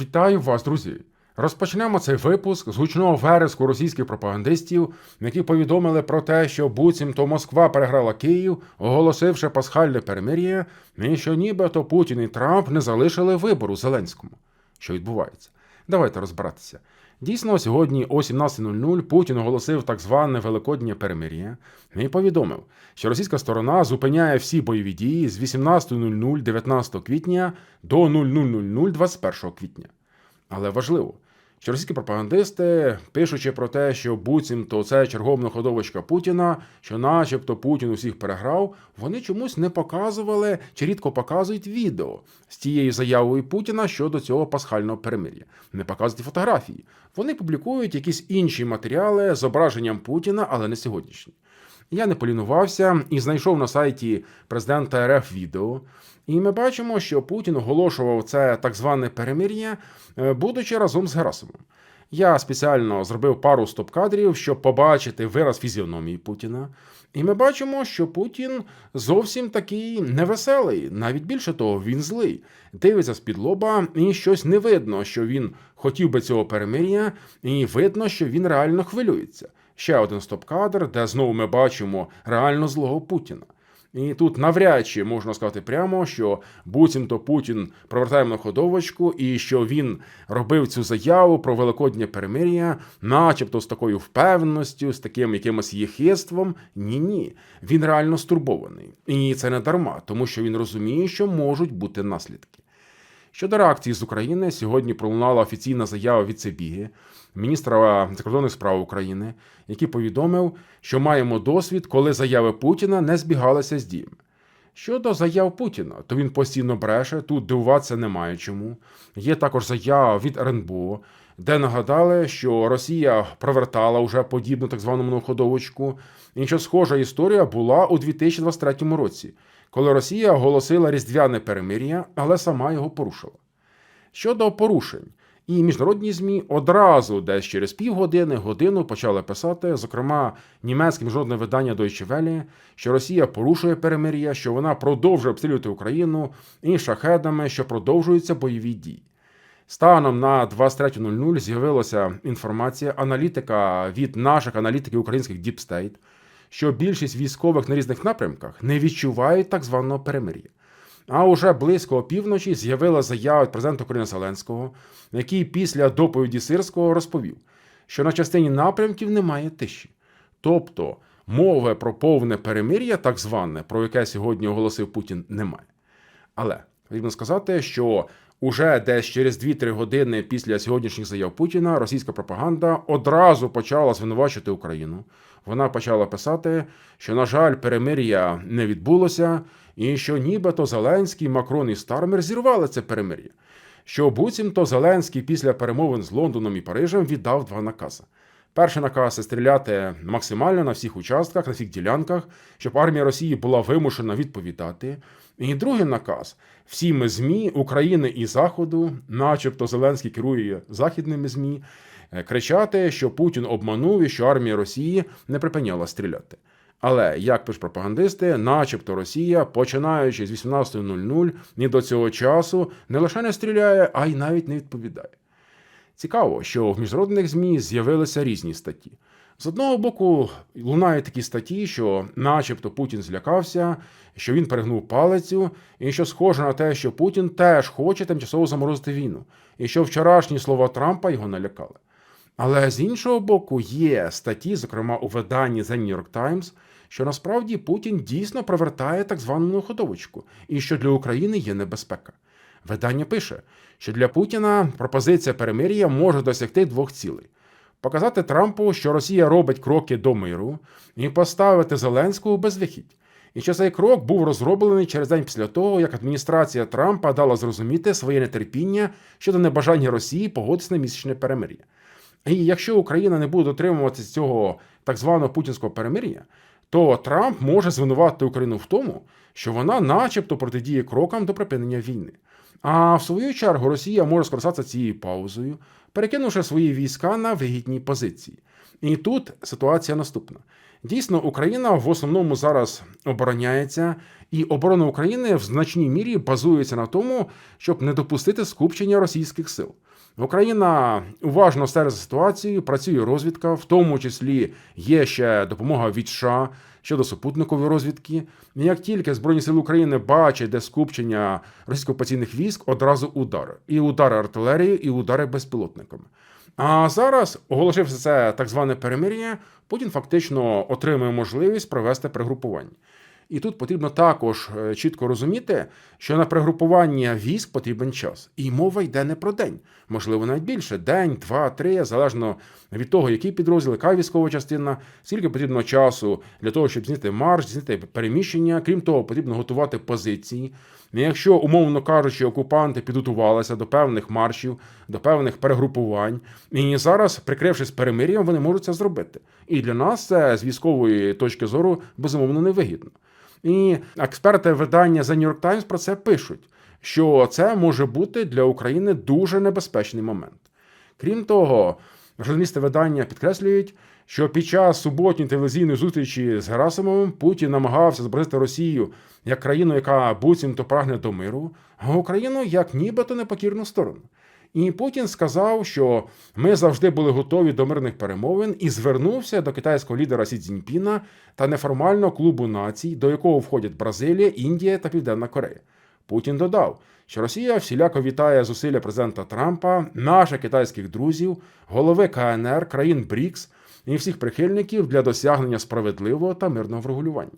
Вітаю вас, друзі! Розпочнемо цей випуск з гучного вереску російських пропагандистів, які повідомили про те, що буцімто Москва переграла Київ, оголосивши пасхальне перемир'я, і що нібито Путін і Трамп не залишили вибору Зеленському. Що відбувається? Давайте розбиратися. Дійсно, сьогодні о 17.00 Путін оголосив так зване Великоднє перемир'я і повідомив, що російська сторона зупиняє всі бойові дії з 18.00 19 квітня до 00.00 21 квітня. Але важливо, що російські пропагандисти, пишучи про те, що буцімто це черговна ходовочка Путіна, що начебто Путін усіх переграв, вони чомусь не показували чи рідко показують відео з тією заявою Путіна щодо цього пасхального перемир'я. Не показують фотографії. Вони публікують якісь інші матеріали з зображенням Путіна, але не сьогоднішні. Я не полінувався і знайшов на сайті президента РФ відео. І ми бачимо, що Путін оголошував це так зване перемир'я, е, будучи разом з Герасимом. Я спеціально зробив пару стоп-кадрів, щоб побачити вираз фізіономії Путіна. І ми бачимо, що Путін зовсім такий невеселий, навіть більше того, він злий. Дивиться з-під лоба, і щось не видно, що він хотів би цього перемир'я, і видно, що він реально хвилюється. Ще один стоп-кадр, де знову ми бачимо реально злого Путіна. І тут навряд чи можна сказати прямо, що буцімто Путін провертає на ходовочку, і що він робив цю заяву про великоднє перемир'я, начебто з такою впевненістю, з таким якимось єхидством. Ні, ні. Він реально стурбований. І це не дарма, тому що він розуміє, що можуть бути наслідки. Щодо реакції з України, сьогодні пролунала офіційна заява від Цебіги, міністра закордонних справ України, який повідомив, що маємо досвід, коли заяви Путіна не збігалися з діями. Щодо заяв Путіна, то він постійно бреше, тут дивуватися немає чому. Є також заява від РНБО, де нагадали, що Росія провертала уже подібну так звану многоходовочку. І що схожа історія була у 2023 році, коли Росія оголосила різдвяне перемир'я, але сама його порушила. Щодо порушень, і міжнародні ЗМІ одразу, десь через півгодини, годину почали писати, зокрема, німецьке міжнародне видання Deutsche Welle, що Росія порушує перемир'я, що вона продовжує обстрілювати Україну і шахедами, що продовжуються бойові дії. Станом на 23.00 з'явилася інформація аналітика від наших аналітиків українських Deep State, що більшість військових на різних напрямках не відчувають так званого перемир'я. А уже близько опівночі з'явила заява від президента України Зеленського, який після доповіді Сирського розповів, що на частині напрямків немає тиші. Тобто мови про повне перемир'я, так зване, про яке сьогодні оголосив Путін, немає. Але потрібно сказати, що уже десь через 2-3 години після сьогоднішніх заяв Путіна російська пропаганда одразу почала звинувачувати Україну. Вона почала писати, що, на жаль, перемир'я не відбулося, і що нібито Зеленський, Макрон і Стармер зірвали це перемир'я. Що буцімто Зеленський після перемовин з Лондоном і Парижем віддав два накази. Перший наказ стріляти максимально на всіх участках, на всіх ділянках, щоб армія Росії була вимушена відповідати. І другий наказ всіми ЗМІ України і Заходу, начебто Зеленський керує західними ЗМІ, е, кричати, що Путін обманув і що армія Росії не припиняла стріляти. Але як пишуть пропагандисти, начебто Росія, починаючи з 18.00 і до цього часу, не лише не стріляє, а й навіть не відповідає. Цікаво, що в міжнародних ЗМІ з'явилися різні статті. З одного боку, лунають такі статті, що, начебто, Путін злякався, що він перегнув палицю, і що схоже на те, що Путін теж хоче тимчасово заморозити війну, і що вчорашні слова Трампа його налякали. Але з іншого боку, є статті, зокрема у виданні The New York Times, що насправді Путін дійсно провертає так звану ходовочку, і що для України є небезпека. Видання пише, що для Путіна пропозиція перемир'я може досягти двох цілей: показати Трампу, що Росія робить кроки до миру, і поставити Зеленського без вихідь. І що цей крок був розроблений через день після того, як адміністрація Трампа дала зрозуміти своє нетерпіння щодо небажання Росії погодитися на місячне перемир'я. І якщо Україна не буде дотримуватися цього так званого путінського перемир'я, то Трамп може звинуватити Україну в тому, що вона, начебто, протидіє крокам до припинення війни. А в свою чергу Росія може скористатися цією паузою, перекинувши свої війська на вигідні позиції. І тут ситуація наступна. Дійсно, Україна в основному зараз обороняється, і оборона України в значній мірі базується на тому, щоб не допустити скупчення російських сил. Україна уважно стежить за ситуацією, працює розвідка, в тому числі є ще допомога від США щодо супутникової розвідки. Як тільки Збройні сили України бачать, де скупчення російсько-паційних військ, одразу удари. І удари артилерії, і удари безпілотниками. А зараз, оголошивши це так зване перемир'я, Путін фактично отримує можливість провести пригрупування. І тут потрібно також е, чітко розуміти, що на пригрупування військ потрібен час. І мова йде не про день, можливо, навіть більше день, два, три, залежно від того, який підрозділ, яка військова частина, скільки потрібно часу для того, щоб зняти марш, зняти переміщення. Крім того, потрібно готувати позиції. І Якщо, умовно кажучи, окупанти підготувалися до певних маршів, до певних перегрупувань, і зараз, прикрившись перемир'ям, вони можуть це зробити. І для нас це з військової точки зору безумовно невигідно. І експерти видання The New York Times про це пишуть, що це може бути для України дуже небезпечний момент. Крім того, журналісти видання підкреслюють, що під час суботньої телевізійної зустрічі з Герасимовим Путін намагався зобразити Росію як країну, яка буцімто прагне до миру, а Україну як нібито непокірну сторону. І Путін сказав, що ми завжди були готові до мирних перемовин і звернувся до китайського лідера Сі Цзіньпіна та неформального клубу націй, до якого входять Бразилія, Індія та Південна Корея. Путін додав, що Росія всіляко вітає зусилля президента Трампа, наших китайських друзів, голови КНР, країн БРІКС і всіх прихильників для досягнення справедливого та мирного врегулювання.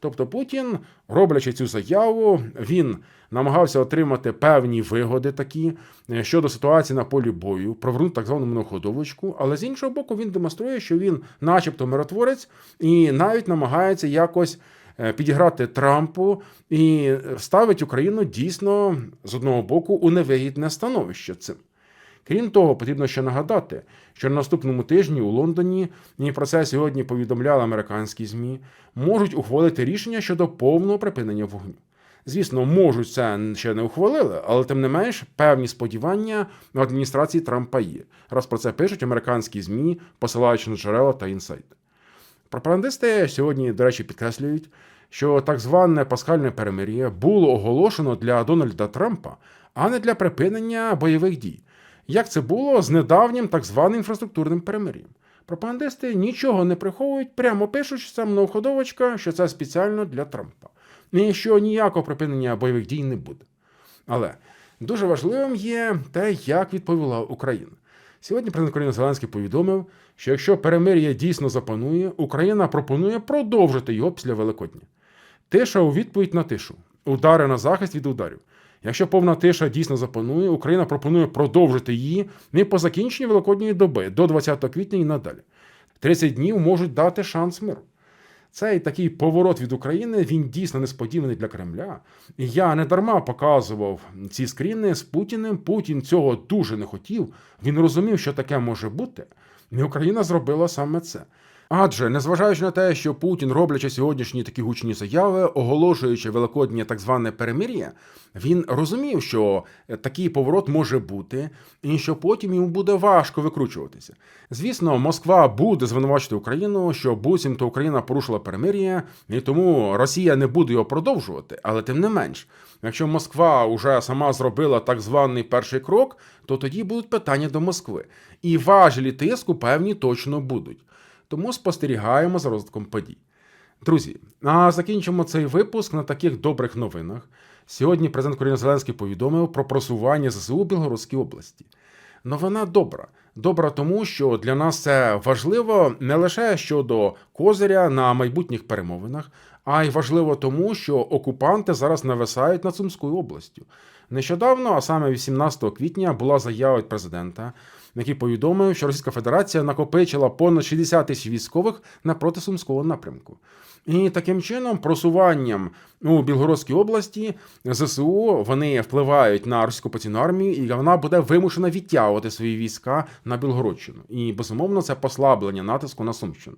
Тобто Путін, роблячи цю заяву, він намагався отримати певні вигоди такі е, щодо ситуації на полі бою, провернути так звану многоходовочку, але з іншого боку, він демонструє, що він, начебто, миротворець, і навіть намагається якось підіграти Трампу і ставить Україну дійсно з одного боку у невигідне становище цим. Крім того, потрібно ще нагадати, що на наступному тижні у Лондоні, і про це сьогодні повідомляли американські ЗМІ, можуть ухвалити рішення щодо повного припинення вогню. Звісно, можуть це ще не ухвалили, але тим не менш певні сподівання в адміністрації Трампа є. Раз про це пишуть американські ЗМІ, посилаючи на джерела та інсайти. Пропагандисти сьогодні, до речі, підкреслюють, що так зване пасхальне перемир'я було оголошено для Дональда Трампа, а не для припинення бойових дій. Як це було з недавнім так званим інфраструктурним перемир'ям. Пропагандисти нічого не приховують, прямо пишуть, що це многоходовочка, що це спеціально для Трампа. І що ніякого припинення бойових дій не буде. Але дуже важливим є те, як відповіла Україна. Сьогодні президент України Зеленський повідомив, що якщо перемир'я дійсно запанує, Україна пропонує продовжити його після Великодня. Тиша у відповідь на тишу, удари на захист від ударів. Якщо повна тиша дійсно запанує, Україна пропонує продовжити її не по закінченні Великодньої доби до 20 квітня і надалі. 30 днів можуть дати шанс миру. Цей такий поворот від України він дійсно несподіваний для Кремля. І я не дарма показував ці скріни з Путіним. Путін цього дуже не хотів. Він розумів, що таке може бути. І Україна зробила саме це. Адже, незважаючи на те, що Путін, роблячи сьогоднішні такі гучні заяви, оголошуючи великоднє так зване перемир'я, він розумів, що такий поворот може бути, і що потім йому буде важко викручуватися. Звісно, Москва буде звинувачити Україну, що буцімто Україна порушила перемир'я, і тому Росія не буде його продовжувати. Але тим не менш, якщо Москва вже сама зробила так званий перший крок, то тоді будуть питання до Москви. І важелі тиску певні точно будуть. Тому спостерігаємо за розвитком подій. Друзі, а закінчимо цей випуск на таких добрих новинах. Сьогодні президент України Зеленський повідомив про просування ЗСУ у Білгородській області. Новина добра. Добра тому, що для нас це важливо не лише щодо козиря на майбутніх перемовинах, а й важливо тому, що окупанти зараз нависають над Сумською областю. Нещодавно, а саме 18 квітня, була заява від президента, який повідомив, що Російська Федерація накопичила понад 60 тисяч військових напроти Сумського напрямку. І таким чином, просуванням у Білгородській області ЗСУ вони впливають на російську окупаційну армію, і вона буде вимушена відтягувати свої війська на Білгородщину. І безумовно це послаблення натиску на Сумщину.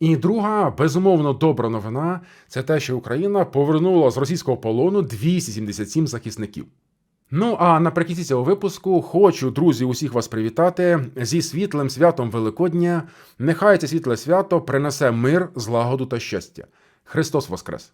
І друга безумовно добра новина це те, що Україна повернула з російського полону 277 захисників. Ну а наприкінці цього випуску хочу, друзі, усіх вас привітати зі світлим святом Великодня. Нехай це світле свято принесе мир, злагоду та щастя. Христос Воскрес!